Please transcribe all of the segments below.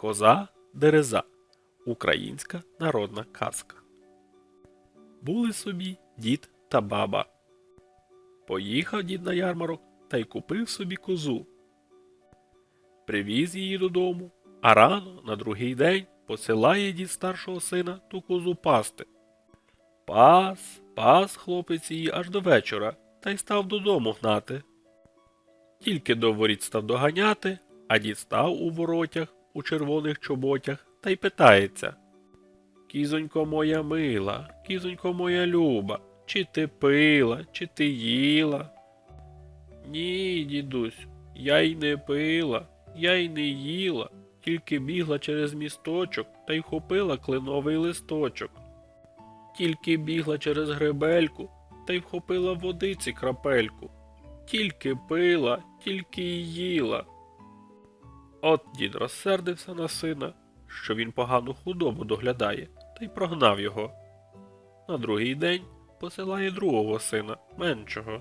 Коза Дереза. Українська народна казка. Були собі дід та баба. Поїхав дід на ярмарок та й купив собі козу. Привіз її додому, а рано на другий день посилає дід старшого сина ту козу пасти. Пас, пас хлопець її аж до вечора, та й став додому гнати. Тільки до воріт став доганяти, а дід став у воротях, у червоних чоботях, та й питається. Кізонько моя мила, кізонько моя люба, чи ти пила, чи ти їла? Ні, дідусь, я й не пила, я й не їла, тільки бігла через місточок та й вхопила кленовий листочок. Тільки бігла через гребельку та й вхопила водиці крапельку. Тільки пила, тільки й їла. От дід розсердився на сина, що він погану худобу доглядає, та й прогнав його. На другий день посилає другого сина, меншого.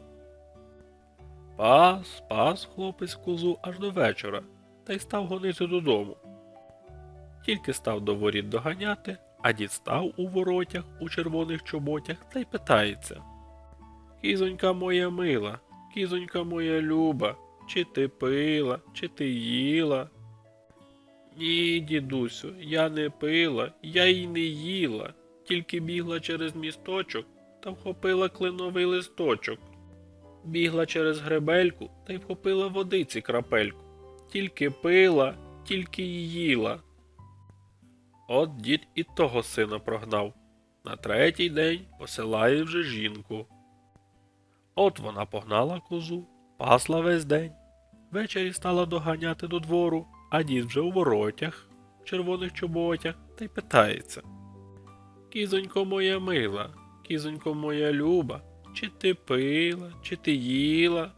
Пас, пас хлопець козу аж до вечора, та й став гонити додому. Тільки став до воріт доганяти, а дід став у воротях, у червоних чоботях та й питається. Кізонька моя мила, кізонька моя люба, чи ти пила, чи ти їла? Ні, дідусю, я не пила, я й не їла, тільки бігла через місточок та вхопила кленовий листочок. Бігла через гребельку та й вхопила водиці крапельку. Тільки пила, тільки й їла. От дід і того сина прогнав. На третій день посилає вже жінку. От вона погнала козу, пасла весь день. Ввечері стала доганяти до двору, а дід вже у воротях, в червоних чоботях, та й питається. Кізонько моя мила, кізонько моя люба, чи ти пила, чи ти їла?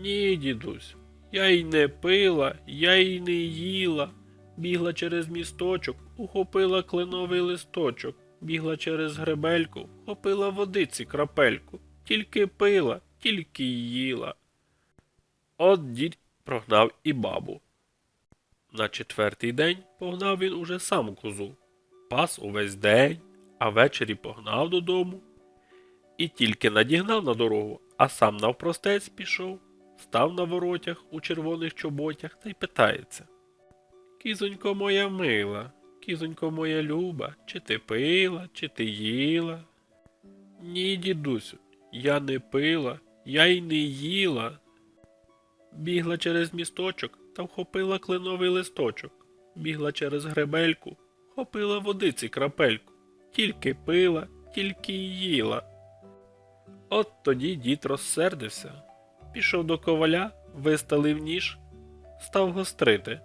Ні, дідусь, я й не пила, я й не їла. Бігла через місточок, ухопила кленовий листочок, бігла через гребельку, хопила водиці крапельку, тільки пила, тільки їла. От дід прогнав і бабу. На четвертий день погнав він уже сам козу. Пас увесь день, а ввечері погнав додому. І тільки надігнав на дорогу, а сам навпростець пішов, став на воротях у червоних чоботях та й питається. Кізонько моя мила, кізонько моя люба, чи ти пила, чи ти їла? Ні, дідусю, я не пила, я й не їла. Бігла через місточок та вхопила кленовий листочок, бігла через гребельку, хопила водиці крапельку, тільки пила, тільки їла. От тоді дід розсердився, пішов до коваля, висталив ніж, став гострити.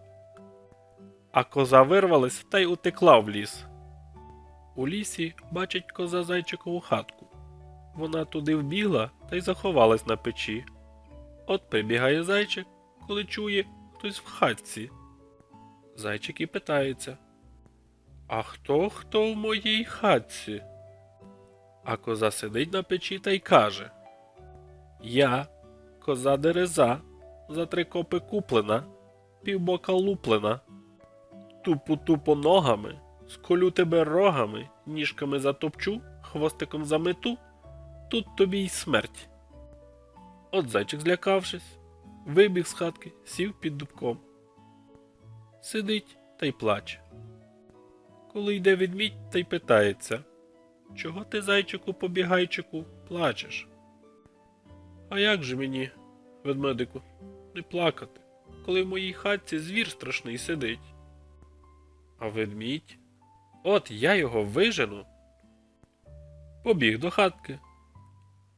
А коза вирвалась та й утекла в ліс. У лісі бачить коза зайчикову хатку. Вона туди вбігла та й заховалась на печі. От прибігає зайчик, коли чує хтось в хатці. Зайчик і питається: А хто хто в моїй хатці? А коза сидить на печі та й каже: Я, коза дереза, за три копи куплена, півбока луплена. Тупо тупо ногами, сколю тебе рогами, ніжками затопчу, хвостиком замету, тут тобі й смерть. От зайчик, злякавшись, вибіг з хатки, сів під дубком. Сидить та й плаче. Коли йде ведмідь та й питається Чого ти, зайчику, побігайчику, плачеш? А як же мені, ведмедику, не плакати, коли в моїй хатці звір страшний сидить? А ведмідь? От я його вижену. Побіг до хатки.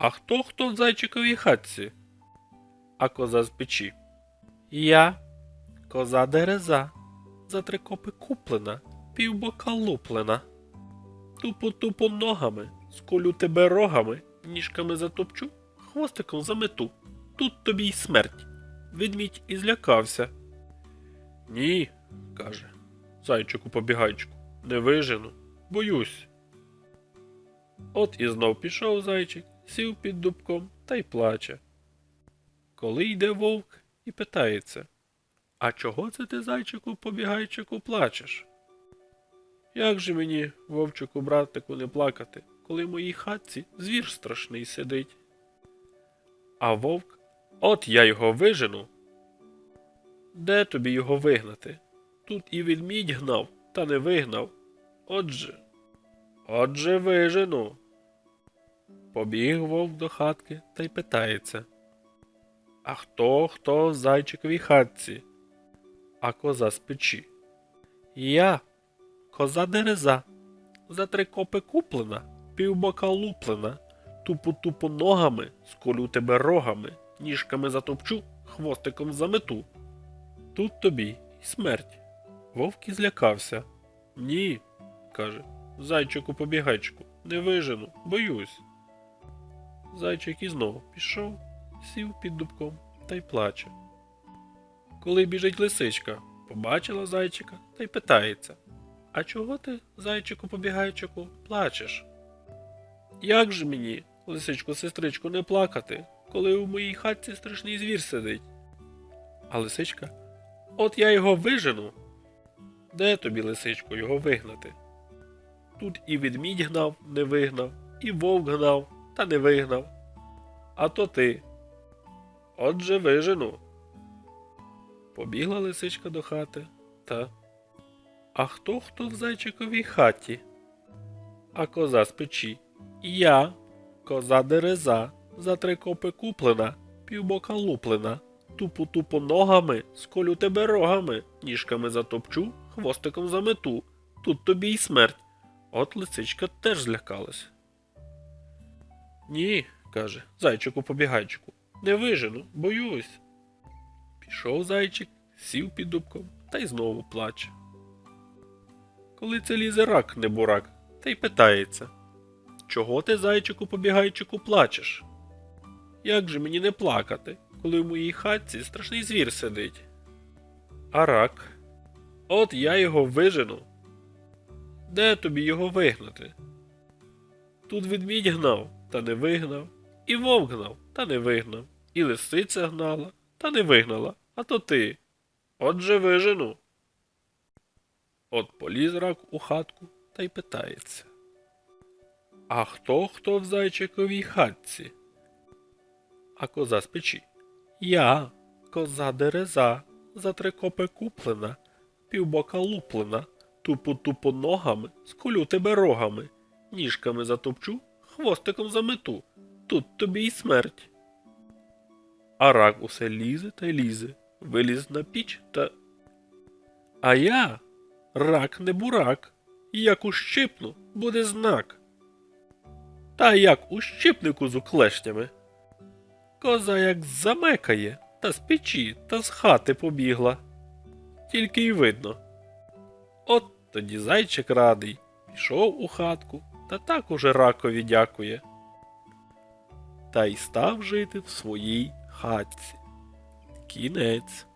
А хто хто в зайчиковій хатці? А коза з печі. Я, коза дереза, за три копи куплена, півбока луплена. Тупо тупо ногами, сколю тебе рогами, ніжками затопчу, хвостиком замету. Тут тобі й смерть. Ведмідь і злякався. Ні, каже, зайчику побігайчику, не вижену, боюсь. От і знов пішов зайчик, сів під дубком та й плаче. Коли йде вовк і питається А чого це ти, зайчику, побігайчику, плачеш? Як же мені, вовчику, братику, не плакати, коли в моїй хатці звір страшний сидить? А вовк, от я його вижену. Де тобі його вигнати? Тут і ведмідь гнав, та не вигнав. Отже, отже вижену. Побіг вовк до хатки та й питається. А хто хто в зайчиковій хатці? А коза з печі. Я, коза дереза, за три копи куплена, півбока луплена, тупу тупу ногами, сколю тебе рогами, ніжками затопчу, хвостиком замету. Тут тобі й смерть. Вовк і злякався. Ні, каже, зайчику побігайчику, не вижену, боюсь. Зайчик і знову пішов, сів під дубком та й плаче. Коли біжить лисичка, побачила зайчика та й питається А чого ти, зайчику побігайчику, плачеш? Як же мені, лисичку сестричку, не плакати, коли у моїй хатці страшний звір сидить? А лисичка От я його вижену. Де тобі, лисичко, його вигнати? Тут і ведмідь гнав, не вигнав, і вовк гнав, та не вигнав. А то ти. Отже вижену. Побігла лисичка до хати та. А хто хто в зайчиковій хаті? А коза з печі. Я, коза дереза, за три копи куплена, півбока луплена, тупу тупу ногами, сколю тебе рогами, ніжками затопчу, хвостиком замету. Тут тобі й смерть. От лисичка теж злякалась. Ні, каже, зайчику побігайчику, не вижену, боюсь. Пішов зайчик, сів під дубком та й знову плаче. Коли це лізе рак, не бурак, та й питається Чого ти, зайчику побігайчику, плачеш? Як же мені не плакати, коли в моїй хатці страшний звір сидить? А рак? От я його вижену. Де тобі його вигнати? Тут ведмідь гнав, та не вигнав, і вовк гнав, та не вигнав, і лисиця гнала, та не вигнала, а то ти. Отже вижену. От поліз рак у хатку та й питається. А хто хто в зайчиковій хатці? А коза з печі. Я, коза дереза, за три копи куплена, півбока луплена, тупу тупу ногами, сколю тебе рогами, ніжками затопчу, хвостиком замету. Тут тобі й смерть. А рак усе лізе та лізе, виліз на піч та. А я рак не бурак, як ущипну, буде знак. Та як ущипни козу клешнями. Коза як замекає, та з печі, та з хати побігла. Тільки й видно. От тоді зайчик радий, пішов у хатку та так уже ракові дякує. Та й став жити в своїй хатці. Кінець.